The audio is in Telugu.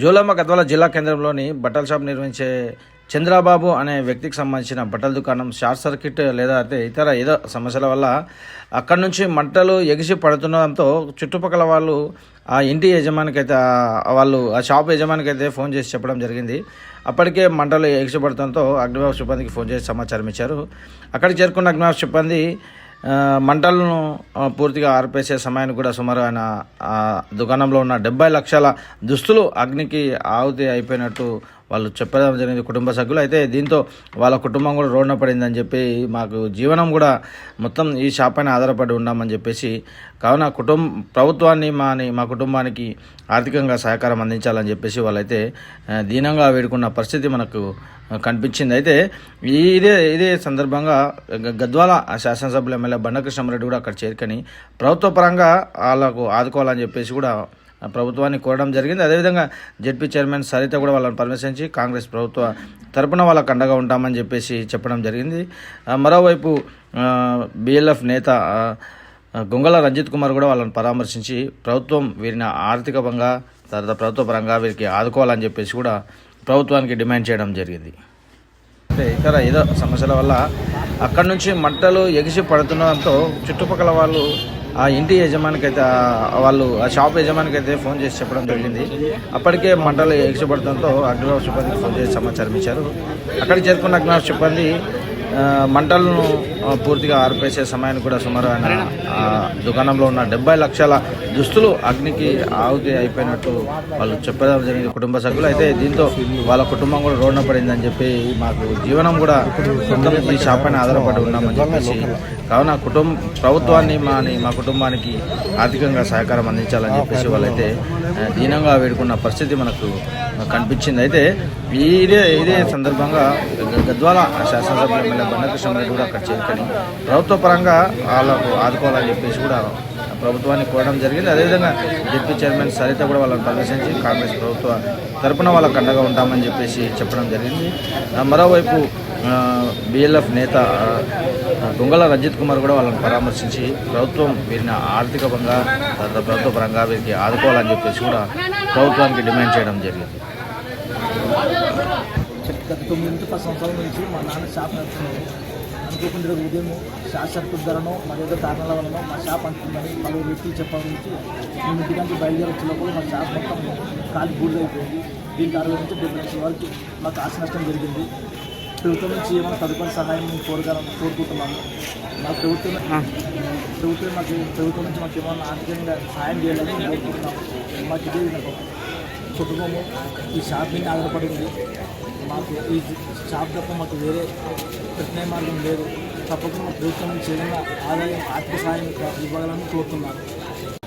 జోలమ్మ గద్వాల జిల్లా కేంద్రంలోని బట్టల షాప్ నిర్వహించే చంద్రబాబు అనే వ్యక్తికి సంబంధించిన బట్టల దుకాణం షార్ట్ సర్క్యూట్ లేదా అయితే ఇతర ఏదో సమస్యల వల్ల అక్కడి నుంచి మంటలు ఎగిసి పడుతుండడంతో చుట్టుపక్కల వాళ్ళు ఆ ఇంటి యజమానికైతే వాళ్ళు ఆ షాప్ యజమానికైతే ఫోన్ చేసి చెప్పడం జరిగింది. అప్పటికే మంటలు ఎగిసి పడటంతో సిబ్బందికి ఫోన్ చేసి సమాచారం ఇచ్చారు. అక్కడికి చేరుకున్న అగ్నిమాపక సిబ్బంది మంటలను పూర్తిగా ఆర్పేసే సమయానికి కూడా సుమారు ఆయన దుకాణంలో ఉన్న డెబ్బై లక్షల దుస్తులు అగ్నికి ఆహుతి అయిపోయినట్టు వాళ్ళు చెప్పడం జరిగింది కుటుంబ సభ్యులు. అయితే దీంతో వాళ్ళ కుటుంబం కూడా రోడ్న పడిందని చెప్పి మాకు జీవనం కూడా మొత్తం ఈ షాప్ పైన ఆధారపడి ఉన్నామని చెప్పేసి కావున కుటుంబ ప్రభుత్వాన్ని మా మా కుటుంబానికి ఆర్థికంగా సహకారం అందించాలని చెప్పేసి వాళ్ళైతే దీనంగా వేడుకున్న పరిస్థితి మనకు కనిపించింది. అయితే ఇదే ఇదే సందర్భంగా గద్వాల శాసనసభ్యులు ఎమ్మెల్యే బండకృష్ణారెడ్డి కూడా అక్కడ చేరుకొని ప్రభుత్వ పరంగా వాళ్ళకు ఆదుకోవాలని చెప్పేసి కూడా ప్రభుత్వాన్ని కోరడం జరిగింది. అదేవిధంగా జెడ్పీ చైర్మన్ సరిత కూడా వాళ్ళని పరామర్శించి కాంగ్రెస్ ప్రభుత్వ తరపున వాళ్ళకు అండగా ఉంటామని చెప్పేసి చెప్పడం జరిగింది. మరోవైపు బిఎల్ఎఫ్ నేత గొంగళ రంజిత్ కుమార్ కూడా వాళ్ళని పరామర్శించి ప్రభుత్వం వీరిని ఆర్థికంగా తర్వాత ప్రభుత్వ పరంగా వీరికి ఆదుకోవాలని చెప్పేసి కూడా ప్రభుత్వానికి డిమాండ్ చేయడం జరిగింది. అంటే ఇతర ఏదో సమస్యల వల్ల అక్కడి నుంచి మంటలు ఎగిసి పడుతుండడంతో చుట్టుపక్కల వాళ్ళు ఆ ఇంటి యజమానికైతే వాళ్ళు ఆ షాప్ యజమానికైతే ఫోన్ చేసి చెప్పడం జరిగింది. అప్పటికే మంటలు ఎగిసి పడటంతో అగ్నిమాపక సిబ్బందికి ఫోన్ చేసి సమాచారం ఇచ్చారు. అక్కడికి చేరుకున్న అగ్నిమాపక సిబ్బంది మంటలను పూర్తిగా ఆర్పేసే సమయానికి కూడా సుమారు ఆయన దుకాణంలో ఉన్న డెబ్బై లక్షల దుస్తులు అగ్నికి ఆహుతి అయిపోయినట్టు వాళ్ళు చెప్పడం జరిగింది. కుటుంబ సభ్యులు అయితే దీంతో వాళ్ళ కుటుంబం కూడా రోడ్న పడిందని చెప్పి మాకు జీవనం కూడా మొత్తం ఈ షాప్ పైన ఆధారపడి ఉన్నామని చెప్పేసి కావున కుటుంబ ప్రభుత్వాన్ని మా మా కుటుంబానికి ఆర్థికంగా సహకారం అందించాలని చెప్పేసి వాళ్ళైతే దీనంగా వేడుకున్న పరిస్థితి మనకు కనిపించింది. అయితే ఇదే ఇదే సందర్భంగా గద్వాల శాసనసభ ఎమ్మెల్యే బండకృష్ణారెడ్డి కూడా అక్కడ చేరుకొని ప్రభుత్వ పరంగా వాళ్ళకు ఆదుకోవాలని చెప్పేసి కూడా ప్రభుత్వాన్ని కోరడం జరిగింది. అదేవిధంగా డిప్యూటీ చైర్మన్ సరిత కూడా వాళ్ళని ప్రదర్శించి కాంగ్రెస్ ప్రభుత్వ తరపున వాళ్ళకు అండగా ఉంటామని చెప్పేసి చెప్పడం జరిగింది. మరోవైపు బిఎల్ఎఫ్ నేత దొంగల రంజిత్ కుమార్ కూడా వాళ్ళని పరామర్శించి ప్రభుత్వం వీరిని ఆర్థికపరంగా తర్వాత ప్రభుత్వ పరంగా వీరికి ఆదుకోవాలని చెప్పేసి కూడా ప్రభుత్వానికి డిమాండ్ చేయడం జరిగింది. గత తొమ్మిది నుంచి పది సంవత్సరాల నుంచి మా నాన్న షాప్ నడుపుతున్నాడు. అనుకోకుండా ఉదయం షాప్ సర్కుల్ ధరను మరి ఏదో కారణాల వలన మా షాప్ అంటుందని పలువురు వ్యక్తులు చెప్పడం నుంచి మేము ఇంటికంటే బయలుదేరి వచ్చే లోపల మా షాప్ మొత్తం కాలి అయిపోయింది. దీనికి అరవై నుంచి డెబ్బై లక్షల వరకు మాకు ఆశ నష్టం జరిగింది. ప్రభుత్వం నుంచి ఏమైనా తదుపరి సహాయం మేము కోరగా కోరుకుంటున్నాము. మా ప్రభుత్వం ప్రభుత్వం మాకు ప్రభుత్వం నుంచి మాకు ఏమైనా ఆర్థికంగా సహాయం చేయాలని కోరుకుంటున్నాము. మాకు ఇదే విధంగా కుటుంబము ఈ షాప్ మీద ఆధారపడి ఉంది. మాకు ఈ షాప్ తప్ప మాకు వేరే ప్రత్యామ్నాయ మార్గం లేదు. తప్పకుండా మా ప్రభుత్వం నుంచి ఏదైనా ఆదాయం ఆర్థిక సహాయం ఇవ్వాలని కోరుతున్నాను.